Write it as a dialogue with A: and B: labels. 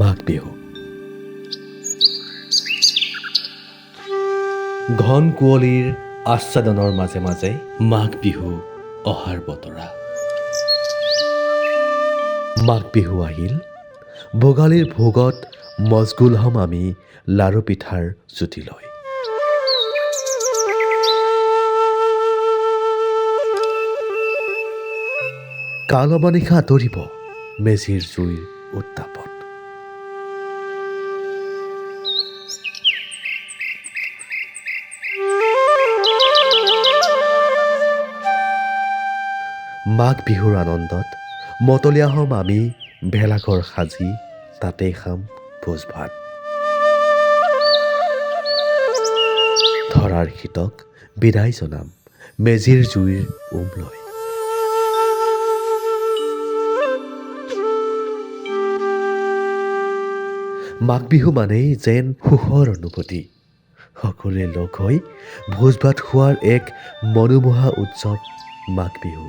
A: মাঘ বিহু ঘন কুঁৱলীৰ আচ্ছাদনৰ মাজে মাজে মাঘ বিহু অহাৰ বতৰা। মাঘ বিহু আহিল। ভোগালীৰ ভোগত মজগুল হম আমি লাৰু পিঠাৰ জুতি লৈ। কালবানিশা আঁতৰিব মেজিৰ জুইৰ উত্তাপত। মাঘ বিহুৰ আনন্দত মতলীয়া হ'ম আমি ভেলাঘৰ সাজি তাতেই খাম ভোজ ভাত ধৰাৰ শীতক বিদায় জনাম মেজিৰ জুইৰ উম লৈ মাঘ বিহু মানেই যেন সুখৰ অনুভূতি। সকলোৱে লগ হৈ ভোজ ভাত খোৱাৰ এক মনোমোহা উৎসৱ মাঘ বিহু